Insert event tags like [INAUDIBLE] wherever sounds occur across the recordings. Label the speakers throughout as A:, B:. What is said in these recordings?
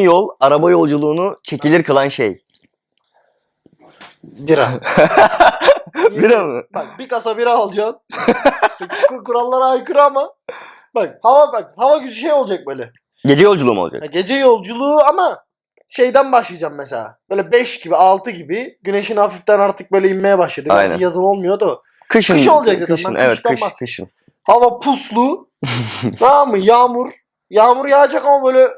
A: yol araba yolculuğunu çekilir kılan şey.
B: Bira. [LAUGHS]
A: Bira mı?
B: Bak bir kasa bira alacaksın. Kur- Kurallara aykırı ama. Bak hava bak hava güzel şey olacak böyle.
A: Gece yolculuğu mu olacak?
B: Ya gece yolculuğu ama şeyden başlayacağım mesela. Böyle 5 gibi 6 gibi güneşin hafiften artık böyle inmeye başladı. Gerçi
A: Aynen.
B: yazın olmuyordu.
A: Kışın.
B: Kış olacak zaten,
A: Kışın,
B: ben
A: evet kış, kışın.
B: Hava puslu. [LAUGHS] tamam mı? Yağmur. Yağmur yağacak ama böyle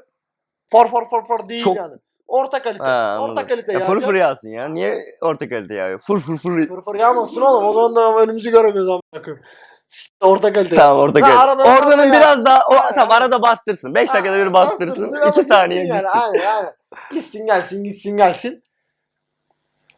B: far far far far değil
A: Çok-
B: yani. Orta kalite.
A: Ha,
B: Orta
A: anladım.
B: kalite
A: Ya
B: yağacak.
A: fır fır yağsın ya. Niye orta kalite yağıyor? Fır fır fır.
B: Fır fır yağmasın oğlum. O zaman da önümüzü göremiyoruz amına koyayım. S- Orta kalite.
A: Tamam orta
B: Ha,
A: kalite.
B: arada
A: Oradanın
B: yağ-
A: biraz daha o
B: Ha,
A: tamam arada bastırsın. 5 dakikada bir bastırsın.
B: ama
A: 2 saniye
B: gitsin. Yani. Aynen aynen. Gitsin gelsin gitsin gelsin.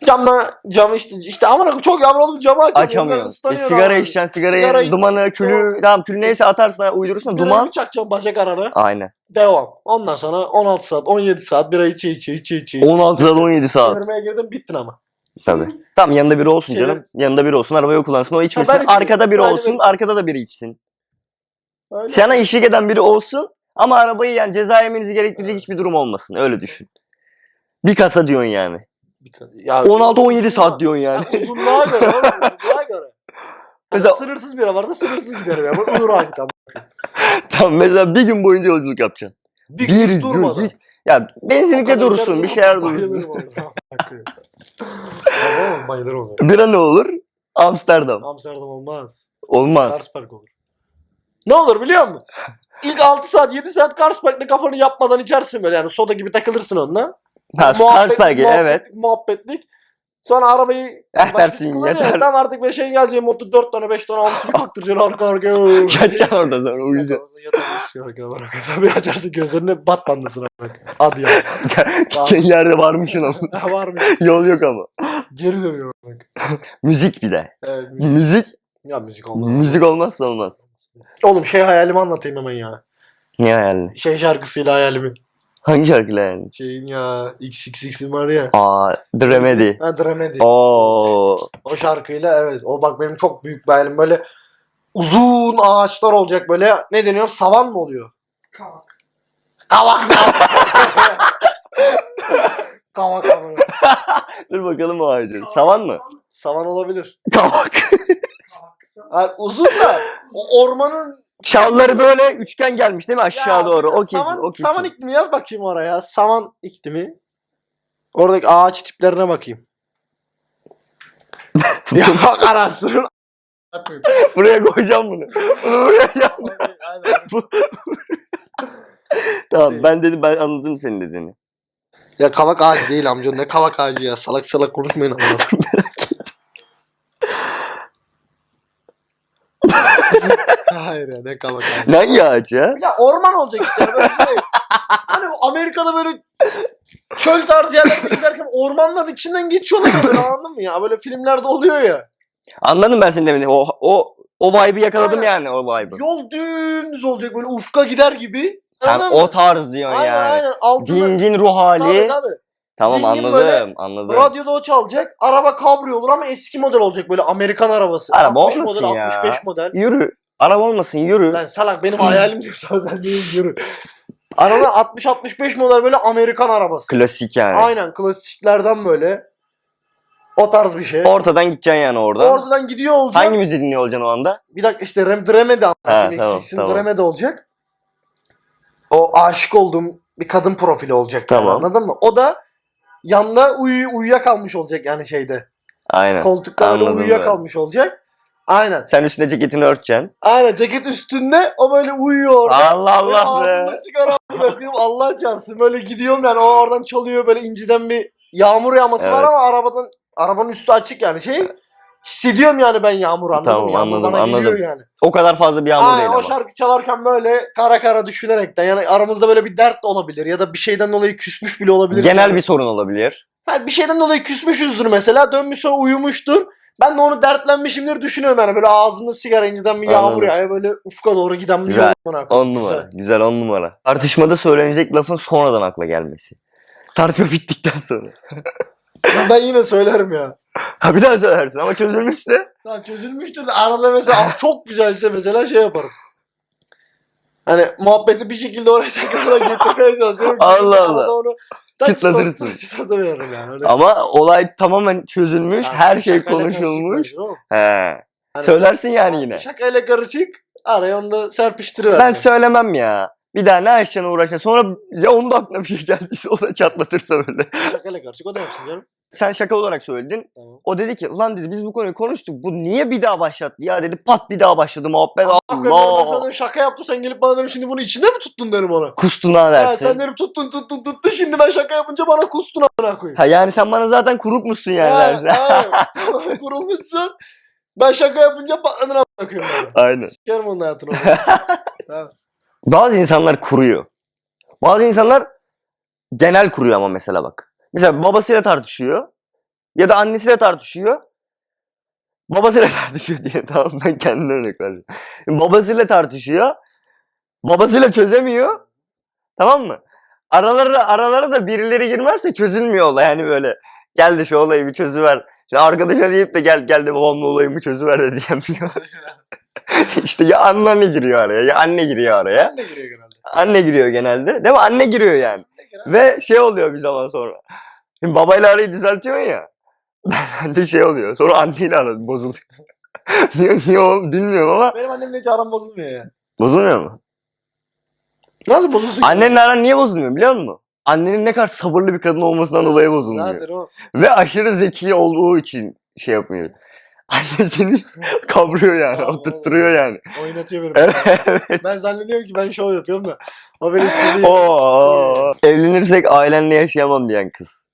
B: Camda cam işte işte amına çok yağmur oldu camı açamıyorum.
A: Açamıyorsun. E, sigara içeceksin, sigarayı,
B: Sigara
A: dumanı, külü, tamam külü neyse atarsa uydurursun duman.
B: bir çakacağım bacak arana.
A: Aynen.
B: Devam. Ondan sonra 16 saat 17 saat bira içe içe içe içe.
A: 16'dan 17 saat.
B: Çevirmeye girdim bittin ama.
A: Tabii. Tamam yanında biri olsun
B: Şey-
A: canım. Yanında biri olsun. Arabayı kullansın. O içmesin.
B: içmeyeyim.
A: arkada biri olsun.
B: ben-
A: Arkada da biri içsin.
B: Öyle.
A: Sana eşlik eden biri olsun. Ama arabayı yani ceza yemenizi gerektirecek hiçbir durum olmasın. Öyle düşün. Bir kasa diyorsun yani.
B: Ya,
A: 16-17
B: uzunluğa-
A: saat diyorsun yani.
B: Ha, uzunluğa göre oğlum [LAUGHS] uzunluğa göre.
A: Mesela-
B: Mesela sınırsız bira varsa sınırsız giderim ya. Bu Akit ama.
A: tamam mesela bir gün boyunca yolculuk yapacaksın.
B: Bir,
A: Bir
B: gün durmadan.
A: hiç- Ya benzinlikte durursun. Bir şeyler durursun. [LAUGHS]
B: Tamam bayılırım ona.
A: Bira ne olur? Amsterdam.
B: Amsterdam olmaz.
A: Olmaz.
B: Carlsberg olur. Ne olur biliyor musun? İlk 6 saat 7 saat Carlsberg'le kafanı yapmadan içersin böyle yani soda gibi takılırsın onunla.
A: Ha,
B: muhabbet-
A: evet.
B: Muhabbetlik. Sonra arabayı
A: Eh dersin, yeter.
B: Tam artık böyle şeyin geleceği motor 4 tane 5 tane almışsın bir [LAUGHS] kaktıracaksın arka arkaya. [LAUGHS]
A: Yatacaksın orada sonra uyuyacaksın.
B: Sen bir açarsın gözlerini Batman'dasın bak. Hadi ya. [LAUGHS]
A: Gideceğin yerde varmışsın ama.
B: Ha, var mı?
A: Yol yok ama.
B: Geri dönüyor bak.
A: Müzik bir de.
B: Evet, müzik.
A: Müzik,
B: Ya müzik oldu.
A: müzik olmazsa olmaz.
B: Oğlum şey hayalimi anlatayım hemen ya.
A: Niye hayalini?
B: Şey şarkısıyla hayalimi.
A: Hangi şarkıyla yani?
B: Şeyin ya XXX'in var ya.
A: Aa, The Remedy.
B: Ha Dramedy.
A: Oo.
B: O şarkıyla evet. O bak benim çok büyük hayalim. Böyle uzun ağaçlar olacak böyle. Ne deniyor? Savan mı oluyor?
C: Kavak.
B: Kavak mı? [LAUGHS] Kavak ama.
A: Dur bakalım o ağacı. Savan mı?
B: Savan olabilir. [LAUGHS]
A: Kavak.
B: Yani uzun da o ormanın
A: Şalları böyle üçgen gelmiş değil mi aşağı
B: Ya,
A: doğru? O kesin,
B: saman,
A: o kesin.
B: saman iklimi yaz bakayım oraya. Saman iklimi. Oradaki ağaç tiplerine bakayım. [LAUGHS] ya bak araştırın.
A: Buraya koyacağım bunu. Bunu buraya yap. [LAUGHS] Tamam ben dedim ben anladım senin dediğini.
B: ya kavak ağacı değil amca. Ne kavak ağacı ya. Salak salak konuşmayın ama. Hayır ya ne ağacı.
A: Ne [LAUGHS] hangi ağaç ya?
B: Ya orman olacak işte. Böyle şey. Hani Amerika'da böyle çöl tarzı yerlerde giderken ormanların içinden geçiyorlar böyle anladın mı ya? Böyle filmlerde oluyor ya.
A: Anladım ben senin demini. O o o vibe'ı yakaladım
B: Aynen.
A: yani o vibe'ı.
B: Yol dümdüz olacak böyle ufka gider gibi.
A: Sen
B: Anladın mı?
A: o tarz diyorsun
B: Aynen
A: yani.
B: aynen. Altında
A: Dingin ruh hali.
B: Tabii tabii.
A: Tamam
B: Dingin
A: anladım.
B: böyle
A: Anladım.
B: Radyoda o çalacak. Araba kabrio olur ama eski model olacak böyle Amerikan arabası.
A: Araba
B: 60
A: olmasın
B: model,
A: ya.
B: 65 model.
A: Yürü. Araba olmasın yürü.
B: Lan salak benim [CLEARS THROAT] hayalim diyorsan sen değil yürü. Araba [LAUGHS] 60-65 model böyle Amerikan arabası.
A: Klasik yani.
B: Aynen klasiklerden böyle. O tarz bir şey.
A: Ortadan gideceksin yani oradan.
B: Ortadan gidiyor olacak.
A: Hangi müziği dinliyor olacaksın o anda?
B: Bir dakika işte Rem Dremede
A: Ha,
B: anlatayım.
A: tamam, tamam.
B: Dremede olacak. O aşık olduğum bir kadın profili olacak. yani,
A: Tamam.
B: anladın mı? O da yanında uyu, uyuyakalmış olacak yani şeyde.
A: Aynen.
B: Koltukta böyle
A: Anladım
B: uyuyakalmış olacak. Aynen.
A: Sen üstüne ceketini örteceksin.
B: Aynen ceket üstünde o böyle uyuyor orada.
A: Allah Allah be.
B: sigara bırakıyorum Allah çarpsın. Böyle gidiyorum yani o oradan çalıyor böyle inciden bir yağmur yağması var
A: Evet.
B: ama arabadan arabanın üstü açık yani şey. Hissediyorum yani ben yağmur anladın
A: Tamam?
B: Yağmur
A: anladım,
B: bana
A: anladım.
B: geliyor yani.
A: O kadar fazla bir yağmur
B: Aynen,
A: değil
B: o
A: ama.
B: şarkı çalarken böyle kara kara düşünerekten yani aramızda böyle bir dert de olabilir ya da bir şeyden dolayı küsmüş bile olabilir.
A: Genel
B: yani.
A: bir sorun olabilir.
B: Yani bir şeyden dolayı küsmüşüzdür mesela dönmüş sonra uyumuştur. Ben de onu dertlenmişimdir düşünüyorum yani böyle ağzında sigara inciden bir yağmur
A: Anladım.
B: ya böyle ufka doğru giden bir
A: Güzel.
B: yol. bana.
A: On
B: Güzel.
A: numara. Güzel on numara. Tartışmada söylenecek lafın sonradan akla gelmesi. Tartışma bittikten sonra.
B: Ben yine söylerim ya.
A: Ha bir daha söylersin ama çözülmüşse.
B: Tamam çözülmüştür de arada mesela çok güzelse mesela şey yaparım. Hani muhabbeti bir şekilde oraya tekrardan getirmeye çalışıyorum. [LAUGHS]
A: Allah
B: Arada
A: Allah.
B: Onu tak
A: Çıtlatırsın.
B: sok- Çıtlatıveririm yani. Öyle-
A: Ama olay tamamen çözülmüş.
B: Yani
A: her şey
B: şakayla
A: konuşulmuş. He.
B: Hani-
A: Söylersin yani yine.
B: Şakayla karışık. Araya onu da serpiştiriver.
A: Ben söylemem ya. Bir daha ne yaşana uğraşan. Sonra ya onun da aklına bir şey geldiyse o da çatlatırsa böyle.
B: Şakayla karışık o da yapsın canım.
A: Sen şaka olarak söyledin.
B: Tamam.
A: O dedi ki ulan dedi biz bu konuyu konuştuk. Bu niye bir daha başlattı ya dedi. Pat bir daha başladı muhabbet.
B: Sana
A: Allah.
B: dedim, şaka yaptım sen gelip bana derim şimdi bunu içinde mi tuttun derim ona.
A: Kustuna
B: Ha,
A: dersin.
B: sen derim tuttun tuttun tuttun şimdi ben şaka yapınca bana kustun amına koyayım.
A: Ha yani sen bana zaten kuruk musun yani
B: Ha,
A: dersin.
B: ha, sen bana kurulmuşsun. Ben şaka yapınca patladın amına koyayım bana.
A: Aynen.
B: Sikerim onun hayatını. Ha. [LAUGHS]
A: Bazı insanlar kuruyor. Bazı insanlar genel kuruyor ama mesela bak. Mesela babasıyla tartışıyor. Ya da annesiyle tartışıyor. Babasıyla [LAUGHS] tartışıyor diye tamam ben kendimden örnek vereceğim. Babasıyla tartışıyor. Babasıyla çözemiyor. Tamam mı? Aralara, aralara da birileri girmezse çözülmüyor olay. Yani böyle gel de şu olayı bir çözüver. İşte arkadaşa deyip de gel gel de babamla olayımı çözüver de diyemiyor. [LAUGHS] işte ya anne giriyor araya ya anne giriyor araya.
B: Ne giriyor genelde?
A: Anne giriyor genelde. Değil mi? Anne giriyor yani. Ve şey oluyor bir zaman sonra. Şimdi babayla arayı düzeltiyorsun ya. [LAUGHS] Ben de şey oluyor. Sonra anneyle aran bozuluyor. [LAUGHS] niye, niye oğlum bilmiyorum ama
B: Benim annemle hiç aram bozulmuyor ya.
A: bozulmuyor mu?
B: Nasıl bozulsun?
A: Annenle aran niye bozulmuyor biliyor musun? Annenin ne kadar sabırlı bir kadın olmasından dolayı bozulmuyor.
B: Zaten o.
A: Ve aşırı zeki olduğu için şey yapmıyor. Anne seni [LAUGHS] kavruyor yani.
B: Tamam,
A: oturtturuyor yani.
B: Oynatıyor beni.
A: Evet.
B: Ben zannediyorum ki ben şov yapıyorum da. O beni.
A: Oo. Evlenirsek ailenle yaşayamam diyen kız.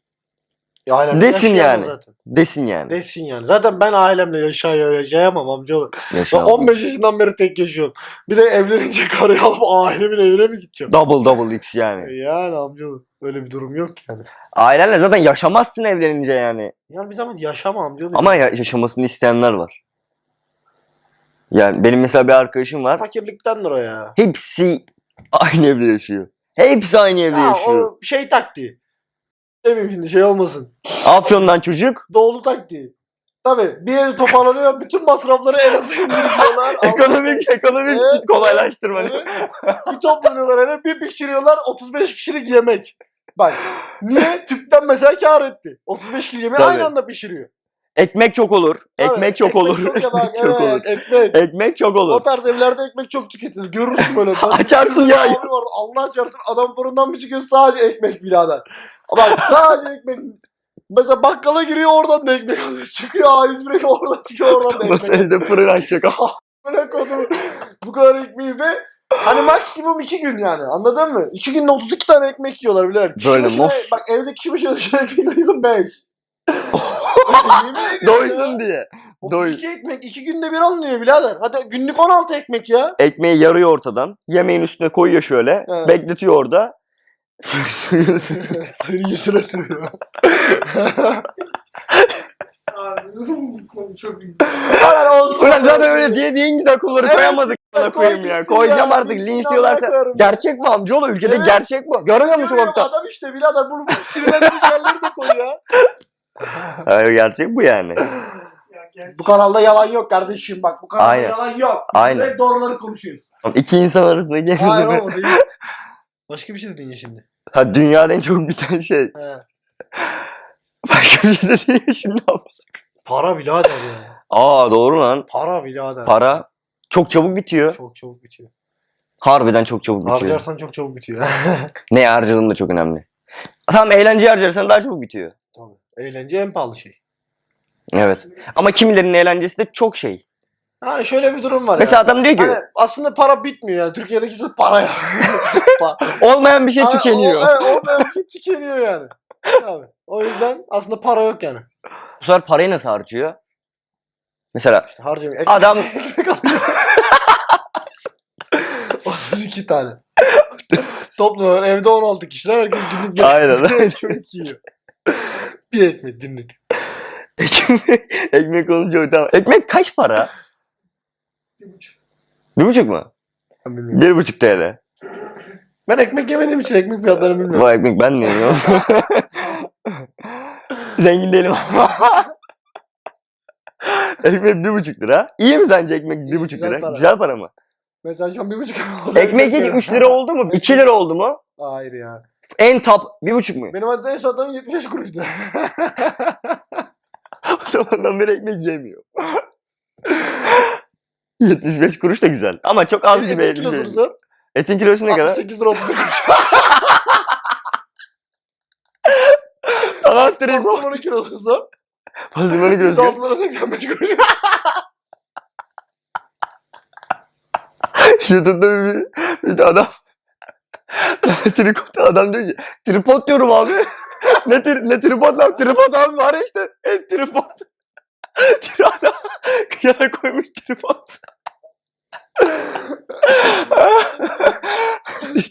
B: Ya ailemle
A: Desin
B: yaşayamam
A: yani.
B: Zaten.
A: Desin yani.
B: Desin yani. Zaten ben ailemle yaşay yaşayamam amcaoğlu. Ben
A: Yaşayamam.
B: 15 yaşından beri tek yaşıyorum. Bir de evlenince karıyı alıp ailemin evine mi gideceğim?
A: Double double X yani.
B: Yani amcaoğlu. Öyle bir durum yok yani.
A: Ailenle zaten yaşamazsın evlenince yani.
B: Yani bir zaman yaşama amcaoğlu.
A: Ama ya- yaşamasını isteyenler var. Yani benim mesela bir arkadaşım var.
B: fakirliktendir o ya.
A: Hepsi aynı evde yaşıyor. Hepsi aynı evde
B: Ya
A: yaşıyor.
B: o şey taktiği. Demeyeyim şimdi şey olmasın.
A: Afyon'dan çocuk.
B: Doğulu taktiği. Tabii bir ev toparlanıyor bütün masrafları en indiriyorlar. [LAUGHS]
A: ekonomik ekonomik
B: Evet,
A: kolaylaştırma.
B: Evet. bir toplanıyorlar eve bir pişiriyorlar 35 kişilik yemek. Bak niye? [LAUGHS] Tüpten mesela kar etti. 35 kişilik yemeği
A: Tabii.
B: aynı anda pişiriyor.
A: Ekmek çok olur. Ekmek çok olur. [LAUGHS] Ekmek çok
B: evet,
A: olur.
B: Ekmek.
A: Ekmek çok
B: O
A: olur.
B: tarz evlerde ekmek çok tüketilir. Görürsün böyle. [LAUGHS]
A: Açarsın ya.
B: abi var, Allah çarpsın adam fırından bir çıkıyor sadece ekmek birader. Bak sadece ekmek. Mesela bakkala giriyor oradan da ekmek alıyor. Çıkıyor A101'e oradan çıkıyor oradan da
A: Nasıl
B: ekmek alıyor.
A: evde fırın açacak.
B: Böyle kodum. Bu kadar ekmeği ve hani maksimum iki gün yani anladın mı? İki günde 32 tane ekmek yiyorlar bile.
A: Böyle
B: başına-
A: mos-
B: Bak evde kişi başına düşen ekmek sayısı 5.
A: Doysun diye. Doy.
B: 32 ekmek iki günde bir alınıyor birader. Hadi günlük 16 ekmek ya.
A: Ekmeği yarıyor ortadan. Yemeğin üstüne koyuyor şöyle.
B: Evet.
A: Bekletiyor orada.
B: Seni [LAUGHS] yüzüne sürüyor. [LAUGHS]
C: Çok iyi.
B: Ulan olsun.
A: Ulan zaten öyle diye diye en güzel kulları
B: Evet,
A: koyamadık. Bana koyayım ya. Koyacağım
B: ya,
A: artık. Linç diyorlarsa. Gerçek bu amcaoğlu. Ülkede
B: Evet.
A: gerçek bu. Görmüyor musun sokakta?
B: Adam işte birader bunu bu sinirlendiğimiz yerleri de koy ya.
A: Hayır gerçek bu yani.
C: Ya gerçi.
B: Bu kanalda yalan yok kardeşim bak bu kanalda
A: Aynen.
B: yalan yok.
A: Aynen.
B: Hep doğruları konuşuyoruz.
A: İki insan arasında
B: Hayır
A: gerilimi.
B: olmadı. [LAUGHS] Başka bir şey dedin ya şimdi.
A: Ha dünyada en çok biten şey.
B: He.
A: Başka bir şey de değil şimdi ama.
B: Para birader ya.
A: Aa doğru lan.
B: Para birader.
A: Para çok çabuk bitiyor.
B: Çok çabuk bitiyor.
A: Harbiden çok çabuk bitiyor.
B: Harcarsan çok çabuk bitiyor. [LAUGHS]
A: Ne harcadığın da çok önemli. Tamam eğlenceyi harcarsan daha çabuk bitiyor.
B: Tabii. Eğlence en pahalı şey.
A: Evet. Ama kimilerinin eğlencesi de çok şey.
B: Ha şöyle bir durum var
A: Mesela
B: ya.
A: adam diyor ki
B: Hani aslında para bitmiyor yani. Türkiye'de kimse para [LAUGHS] yok.
A: olmayan bir şey
B: Ama
A: tükeniyor.
B: O, evet, olmayan bir şey tükeniyor yani. Abi. O yüzden aslında para yok yani.
A: Bu sefer parayı nasıl harcıyor? Mesela
B: İşte harcamıyor. Ekmek,
A: Adam- [LAUGHS]
B: ekmek alıyor. 32 [LAUGHS] tane. Topluyorlar evde 16 kişiler herkes günlük bir
A: Aynen.
B: ekmek yiyor. bir ekmek günlük.
A: ekmek, ekmek olunca tamam. Ekmek kaç para?
C: Bir buçuk.
A: Bir buçuk mu?
B: Ben bilmiyorum.
A: Bir buçuk TL.
B: Ben ekmek yemediğim için ekmek fiyatlarını bilmiyorum.
A: Bu ekmek ben de yiyorum. [LAUGHS] Zengin değilim ama. [LAUGHS] ekmek bir buçuk lira. İyi mi sence ekmek bir buçuk
B: güzel
A: lira?
B: para.
A: Güzel para mı?
B: Mesela şu an bir buçuk lira olsa
A: Ekmek
B: yeter.
A: 3 lira oldu mu? 2 lira oldu mu?
B: Hayır ya.
A: En top 1,5 mu?
B: Benim hatta en son adamım 75 kuruştu. [LAUGHS]
A: o zamandan beri ekmek yemiyor. [LAUGHS] 75 kuruş da güzel. Ama çok az gibi.
B: Etin kilosunu
A: değil.
B: sor.
A: Etin kilosu ne kadar?
B: 68 lira 31 kuruş.
A: Tamam straight bro.
B: Pastamanın kilosunu sor.
A: Pazarını kilosu.
B: 106 lira 85 kuruş. [LAUGHS]
A: YouTube'da bir, bir de adam [LAUGHS] tripod adam diyor ki tripod diyorum abi. [LAUGHS] ne, tri, ne tripod lan? Tripod abi var ya işte. E, tripod. Tri- adam kıyana koymuş tripod.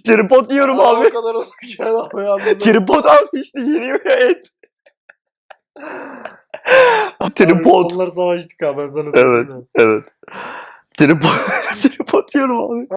A: tripod diyorum abi.
B: O kadar oldu ki ya.
A: Tripod abi işte yeniyor ya et. [LAUGHS] Tripod.
B: Onlar savaştık abi ben sana söyleyeyim.
A: Evet, evet. Tripod, tripod diyorum abi.